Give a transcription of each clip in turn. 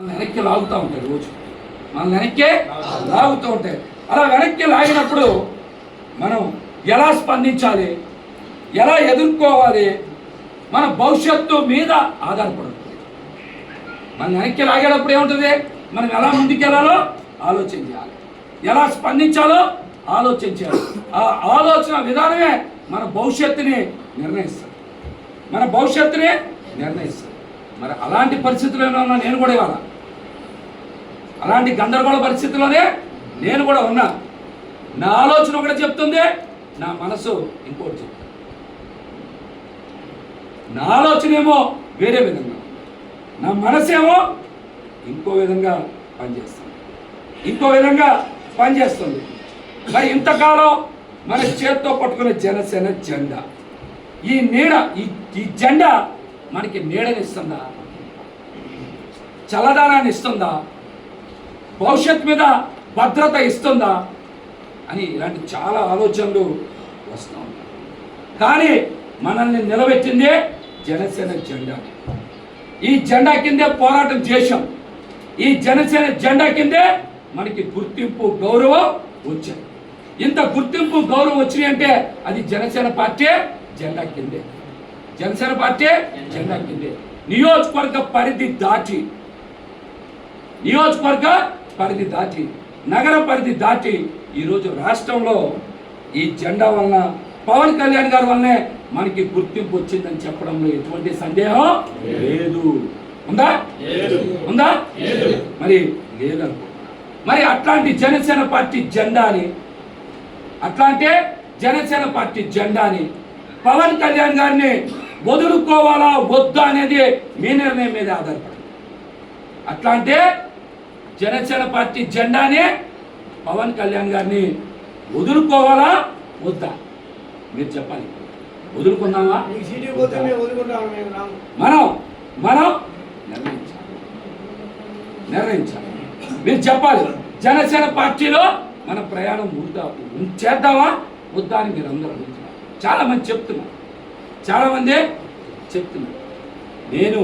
వెనక్కి లాగుతూ ఉంటాయి రోజు. మనం వెనక్కి లాగుతూ ఉంటాయి. అలా వెనక్కి లాగినప్పుడు మనం ఎలా స్పందించాలి? ఎలా ఎదుర్కోవాలి? మన భవిష్యత్తు మీద ఆధారపడుతుంది. మనం వెనక్కి లాగేటప్పుడు ఏముంటుంది? మనం ఎలా ముందుకెళ్ళాలో ఆలోచన చేయాలి. ఎలా స్పందించాలో ఆలోచన చేయాలి. ఆ ఆలోచన విధానమే మన భవిష్యత్తుని నిర్ణయిస్తుంది. మన భవిష్యత్తుని నిర్ణయిస్తుంది. మరి అలాంటి పరిస్థితుల్లో ఉన్నా నేను కూడా ఇవాళ. అలాంటి గందరగోళ పరిస్థితుల్లోనే నేను కూడా ఉన్నా. నా ఆలోచన ఒకటి చెప్తుంది నా మనసు ఇంకోటి చెప్తుంది. నా ఆలోచన ఏమో వేరే విధంగా నా మనసేమో ఇంకో విధంగా పనిచేస్తుంది. ఇంకో విధంగా పనిచేస్తుంది. మరి ఇంతకాలం మన చేత్తో పట్టుకునే జనసేన జెండా. ఈ నీడ ఈ ఈ జెండా మనకి నీడనిస్తుందా చల్లదనాన్ని ఇస్తుందా? భవిష్యత్ మీద భద్రత ఇస్తుందా? అని ఇలాంటి చాలా ఆలోచనలు వస్తూ ఉంటాయి. కానీ మనల్ని నిలబెట్టిందే జనసేన జెండా. ఈ జెండా కిందే పోరాటం చేశాం. ఈ జనసేన జెండా కిందే మనకి గుర్తింపు గౌరవం వచ్చాయి ఇంత గుర్తింపు గౌరవం వచ్చినాయి అంటే అది జనసేన పార్టీ జెండా కిందే. జనసేన పార్టీ జెండా కిందే నియోజకవర్గ పరిధి దాటి నియోజకవర్గ పరిధి దాటి నగర పరిధి దాటి ఈరోజు రాష్ట్రంలో ఈ జెండా వలన పవన్ కళ్యాణ్ గారి వల్లనే మనకి గుర్తింపు వచ్చిందని చెప్పడంలో ఎటువంటి సందేహం లేదు. ఉందా? ఉందా? మరి లేదనుకో మరి అట్లాంటి జనసేన పార్టీ జెండాని అట్లాంటే జనసేన పార్టీ జెండాని పవన్ కళ్యాణ్ గారిని వదులుకోవాలా వద్దా అనేది మీ నిర్ణయం మీద ఆధారపడి అట్లా అంటే జనసేన పార్టీ జెండానే పవన్ కళ్యాణ్ గారిని వదులుకోవాలా వద్దా? మీరు చెప్పాలి. రాము. మనం మనం నిర్ణయించాలి. నిర్ణయించాలి. మీరు చెప్పాలి జనసేన పార్టీలో మన ప్రయాణం ఉందా ఉం- చేద్దామా వద్దా అని మీరు అందరూ అడుగుతున్నారు. చాలా మంది చెప్తున్నారు. చాలామందే చెప్తున్నారు నేను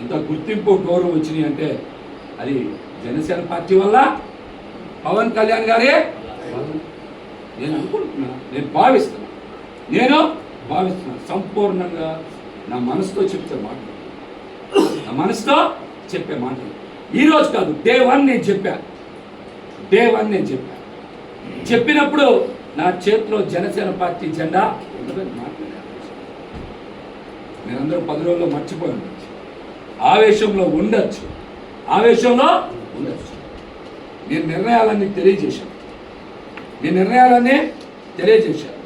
ఇంత గుర్తింపు గౌరవం వచ్చినాయి అంటే అది జనసేన పార్టీ వల్ల పవన్ కళ్యాణ్ గారే నేను అనుకుంటున్నా నేను భావిస్తున్నా. నేను భావిస్తున్నాను సంపూర్ణంగా నా మనసుతో చెప్తే మాట. నా మనసుతో చెప్పే మాట. ఈరోజు కాదు డే వన్ నేను చెప్పా. డే వన్ నేను చెప్పా. చెప్పినప్పుడు నా చేతిలో జనసేన పార్టీ జెండా ఉండదని మాట్లాడాను. మీరందరూ పది రోజుల్లో మర్చిపోయి ఉండొచ్చు ఆవేశంలో ఉండొచ్చు. ఆవేశంలో ఉండొచ్చు. నేను నిర్ణయాలన్నీ తెలియజేశాను. మీ నిర్ణయాలన్నీ తెలియజేశాను.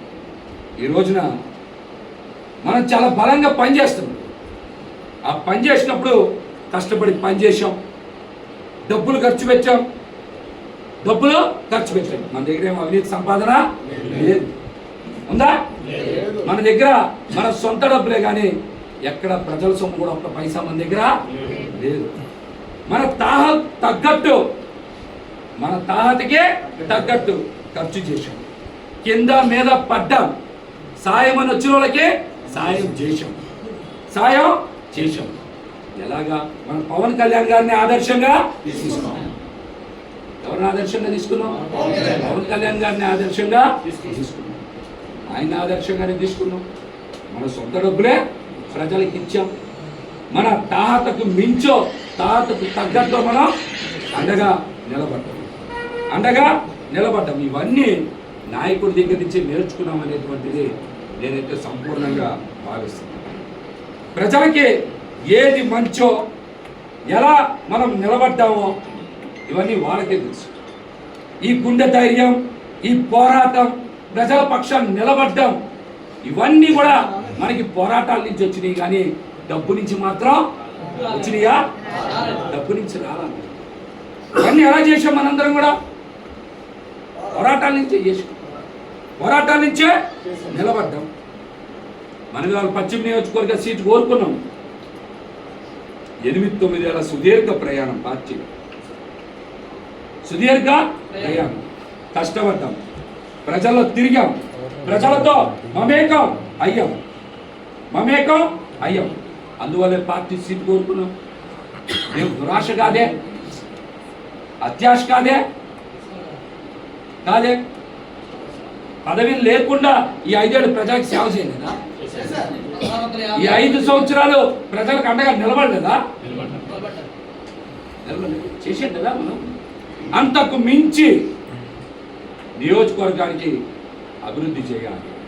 ఈ రోజున మనం చాలా బలంగా పనిచేస్తున్నాం. ఆ పని చేసినప్పుడు కష్టపడి పని చేసాం డబ్బులు ఖర్చు పెట్టాం. డబ్బులు ఖర్చు పెట్టాం. మన దగ్గర ఏమో అవినీతి సంపాదన లేదు. ఉందా? మన దగ్గర మన సొంత డబ్బులే కానీ ఎక్కడ ప్రజల సొమ్ము కూడా ఒక్క పైసా మన దగ్గర లేదు. మన తాహ తగ్గట్టు మన తాహతకే తగ్గట్టు ఖర్చు చేశాం. కింద మీద పడ్డాం. సాయం అని వచ్చిన వాళ్ళకి సాయం చేశాం. సాయం చేశాం. ఎలాగా? మన పవన్ కళ్యాణ్ గారిని ఆదర్శంగా తీసుకున్నాం. ఎవరిని ఆదర్శంగా తీసుకున్నాం? పవన్ కళ్యాణ్ గారిని ఆదర్శంగా తీసుకున్నాం. ఆయన ఆదర్శంగానే తీసుకున్నాం. మన సొంత డబ్బులే ప్రజలకు ఇచ్చాం. మన తాహతకు మించో తాహతకు తగ్గట్టు మనం అండగా నిలబడ్డాం. అండగా నిలబడ్డాం. ఇవన్నీ నాయకుడి దగ్గర నుంచి నేర్చుకున్నాం అనేటువంటిది నేనైతే సంపూర్ణంగా భావిస్తున్నాను. ప్రజలకి ఏది మంచో ఎలా మనం నిలబడ్డామో ఇవన్నీ వాళ్ళకే తెలుసు. ఈ గుండె ధైర్యం ఈ పోరాటం ప్రజల పక్షాన్ని నిలబడ్డం ఇవన్నీ కూడా మనకి పోరాటాల నుంచి వచ్చినాయి కానీ డబ్బు నుంచి మాత్రం వచ్చినాయా? డబ్బు నుంచి రావాలి ఇవన్నీ ఎలా చేసాం మనందరం కూడా? పోరాటాల నుంచే చేసాం. పోరాటాల నుంచే నిలబడ్డాం. మనం ఇవాళ పశ్చిమ నియోజకవర్గ సీటు కోరుకున్నాం. ఎనిమిది తొమ్మిదేళ్ళ సుదీర్ఘ ప్రయాణం పార్టీ. సుదీర్ఘ ప్రయాణం. కష్టపడ్డాం. ప్రజల్లో తిరిగాం. ప్రజలతో మమేకం అయ్యాం. మమేకం? అయ్యాం అందువల్లే పార్టీ సీట్ కోరుకున్నాం. మేము దురాశ కాదే అత్యాశ కాదే కాదే. పదవి లేకుండా ఈ ఐదేళ్ళు ప్రజలకు సేవ చేయలేదా? ఈ ఐదు సంవత్సరాలు ప్రజలకు అండగా నిలబడలేదా? నిలబడలేదు. కదా మనం? అంతకు మించి నియోజకవర్గానికి అభివృద్ధి చేయాలి.